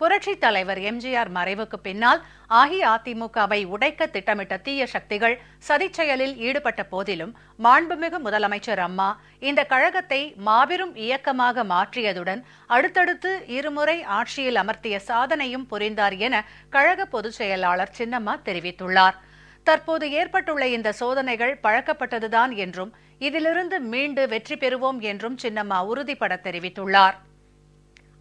புரட்சி தலைவர் எம்ஜிஆர் மறைவுக்கு பின்னால் அஇஅதிமுகவை உடைக்க திட்டமிட்ட தீய சக்திகள் சதிச்செயலில் ஈடுபட்ட போதிலும் மாண்புமிகு முதலமைச்சர் அம்மா இந்த கழகத்தை மாபெரும் இயக்கமாக மாற்றியதுடன் அடுத்தடுத்து இருமுறை ஆட்சியில் அமர்த்திய சாதனையும் புரிந்தார் என கழக பொதுச் செயலாளர் சின்னம்மா தெரிவித்துள்ளார். தற்போது ஏற்பட்டுள்ள இந்த சோதனைகள் பழக்கப்பட்டதுதான் என்றும் இதிலிருந்து மீண்டு வெற்றி பெறுவோம் என்றும் சின்னம்மா உறுதிபட தெரிவித்துள்ளார்.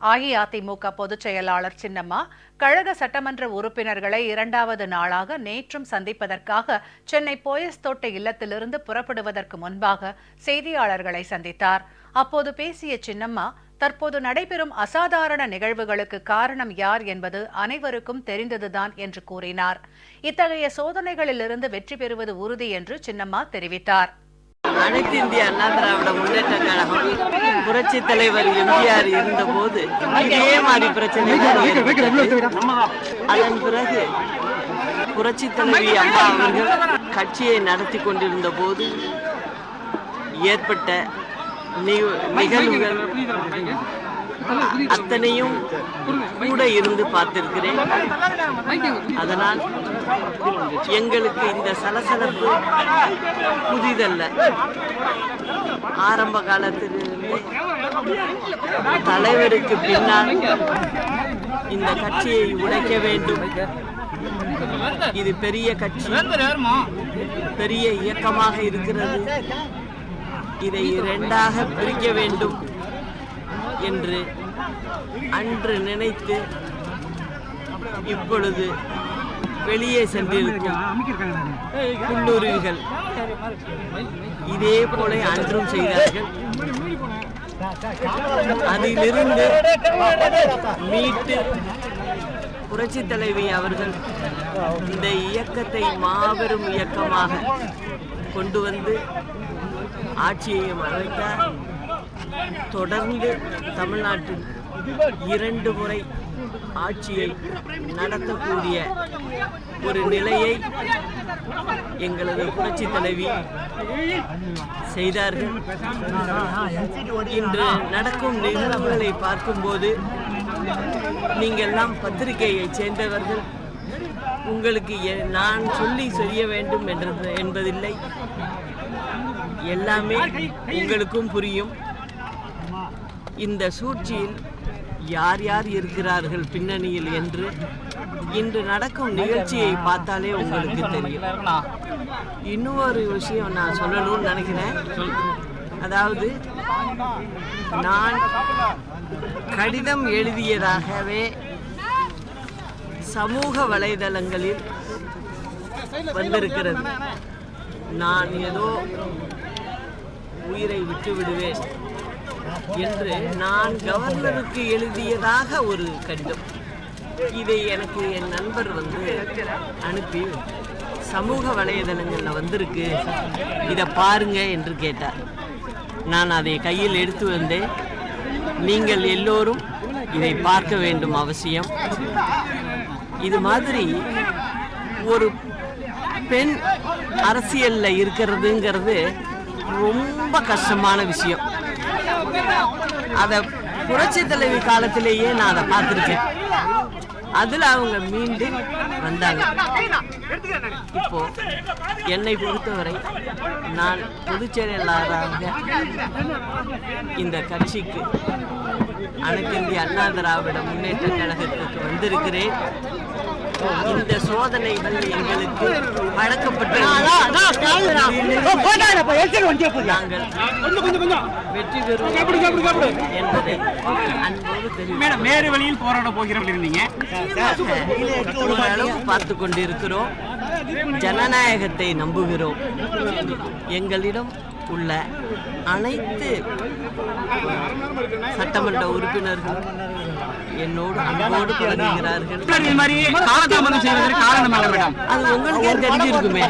அஇஅதிமுக பொதுச் செயலாளர் சின்னம்மா கழக சட்டமன்ற உறுப்பினர்களை இரண்டாவது நாளாக நேற்றும் சந்திப்பதற்காக சென்னை போயஸ்தோட்ட இல்லத்திலிருந்து புறப்படுவதற்கு முன்பாக செய்தியாளர்களை சந்தித்தார். அப்போது பேசிய சின்னம்மா தற்போது நடைபெறும் அசாதாரண நிகழ்வுகளுக்கு காரணம் யார் என்பது அனைவருக்கும் தெரிந்ததுதான் என்று கூறினார். இத்தகைய சோதனைகளிலிருந்து வெற்றி பெறுவது உறுதி என்று சின்னம்மா தெரிவித்தார். அனைத்து இந்திய அண்ணா திராவிட முன்னேற்ற கழகம் புரட்சி தலைவர் எம்ஜிஆர் இருந்தபோது இதே மாதிரி பிரச்சனைகள். அதன் பிறகு புரட்சி தலைவி அம்மா அவர்கள் கட்சியை நடத்தி கொண்டிருந்த போது ஏற்பட்ட நிக- நிகழ்வுகள் அத்தனையும் கூட இருந்து பார்த்திருக்கிறேன். அதனால் எங்களுக்கு இந்த சலசலப்பு புதிதல்ல. ஆரம்ப காலத்திலிருந்து தலைவருக்கு பின்னால் இந்த கட்சியை உடைக்க வேண்டும். இது பெரிய கட்சி. பெரிய இயக்கமாக இருக்கிறது. இதை இரண்டாக பிரிக்க வேண்டும். என்று அன்று நினைத்து இப்பொழுது வெளியே சென்றிருக்கும் குள்ளூரிகள் இதே போல அன்றும் செய்தார்கள். அதிலிருந்து மீட்டு புரட்சி தலைவி அவர்கள் இந்த இயக்கத்தை மாபெரும் இயக்கமாக கொண்டு வந்து ஆட்சியையும் அமைத்தார் தொடர்ந்து தமிழ்நாட்டில் இரண்டு முறை ஆட்சியை நடத்தக்கூடிய ஒரு நிலையை எங்களது புரட்சி தலைவி செய்தார்கள். இன்று நடக்கும் நிகழ்வுகளை பார்க்கும்போது நீங்கள்லாம் பத்திரிகையைச் சேர்ந்தவர்கள். உங்களுக்கு எ- நான் சொல்லி செய்ய வேண்டும் என்றது என்பதில்லை. எல்லாமே உங்களுக்கும் புரியும். இந்த சூழ்ச்சியில் யார் யார் இருக்கிறார்கள் பின்னணியில் என்று இன்று நடக்கும் நிகழ்ச்சியை பார்த்தாலே உங்களுக்கு தெரியும். இன்னொரு விஷயம் நான் சொல்லணும்னு நினைக்கிறேன். அதாவது நான் கடிதம் எழுதியதாகவே சமூக வலைதளங்களில் வந்திருக்கிறது. நான் ஏதோ உயிரை விட்டு விடுவேன் என்று நான் கவர்னருக்கு எழுதியதாக ஒரு கடிதம். இதை எனக்கு என் நண்பர் வந்து அனுப்பி சமூக வலைதளங்களில் வந்திருக்கு. இதை பாருங்க என்று கேட்டார். நான் அதை கையில் எடுத்து வந்தேன். நீங்கள் எல்லோரும் இதை பார்க்க வேண்டும் அவசியம். இது மாதிரி ஒரு பெண் அரசியலில் இருக்கிறதுங்கிறது ரொம்ப கஷ்டமான விஷயம். அதை புரட்சி தலைவி காலத்திலேயே நான் அதை பார்த்துருக்கேன். அதில் அவங்க மீண்டும் வந்தாங்க. இப்போ என்னை பொறுத்தவரை நான் பொதுச்செயலாளராக இந்த கட்சிக்கு அனைத்து இந்திய அண்ணா திராவிட முன்னேற்ற கழகத்துக்கு வந்திருக்கிறேன். இந்த சோதனைகள் எங்களுக்கு பழக்கப்பட்டு நாங்கள் வெற்றி பெறுவோம் என்பதை அன்போடு வழியில் போராட போகிறோம் இருந்தீங்க. ஓரளவு பார்த்து கொண்டிருக்கிறோம். ஜனநாயகத்தை நம்புகிறோம். எங்களிடம் உள்ள அனைத்து சட்டமன்ற உறுப்பினர்கள் என்னோடு அன்போடு பழகுகிறார்கள் அது உங்களுக்கே தெரிஞ்சிருக்குமே.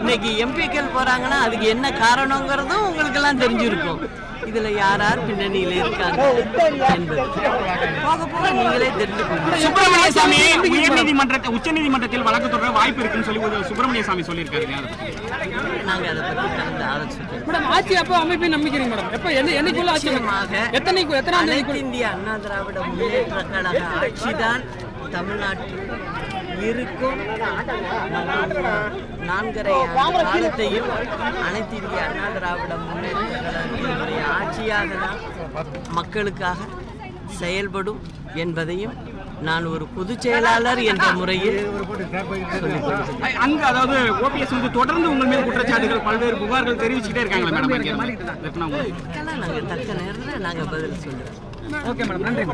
இன்னைக்கு எம்பிக்கள் போறாங்கன்னா அதுக்கு என்ன காரணங்கிறதும் உங்களுக்கு எல்லாம் தெரிஞ்சிருக்கும். இதுல யார் யார் பின்னணியில் இருக்காங்க என்பது. போக போக நீங்களே கொள்ளுங்கள் சுப்பிரமணிய சாமி உயர்நீதிமன்றத்தை உச்சநீதிமன்றத்தில் வழக்கு தொடர வாய்ப்பு இருக்குன்னு சொல்லி சுப்பிரமணிய சாமி சொல்லியிருக்காருங்க அதை பத்தி. நாங்க அதை பத்தி கலந்து ஆலோசிக்கிறோம். மேடம் ஆட்சி அப்போ அமைப்பை நம்பிக்கிறீங்க மேடம். எப்போ என்னைக்குள்ள ஆட்சி எத்தனை தேதிக்குள்ள இந்திய அண்ணா திராவிட முன்னேற்ற கழக ஆட்சிதான் தமிழ்நாட்டில் இருக்கும். நான்கரை காலத்தையும் அனைத்து இந்திய அண்ணா திராவிட முன்னேற்ற கழகத்தினுடைய ஆட்சியாக தான் மக்களுக்காக செயல்படும் என்பதையும் நான் ஒரு பொதுச் செயலாளர் என்ற முறையில் அங்க அதாவது ஓபிஎஸ் வந்து தொடர்ந்து உங்கள் மீது குற்றச்சாட்டுகள் பல்வேறு புகார்கள் தெரிவிச்சுக்கிட்டே இருக்காங்களா மேடம் நாங்கள் தக்க நேரத்தில் நாங்கள் பதில் சொல்லுவோம் ஓகே மேடம் நன்றி.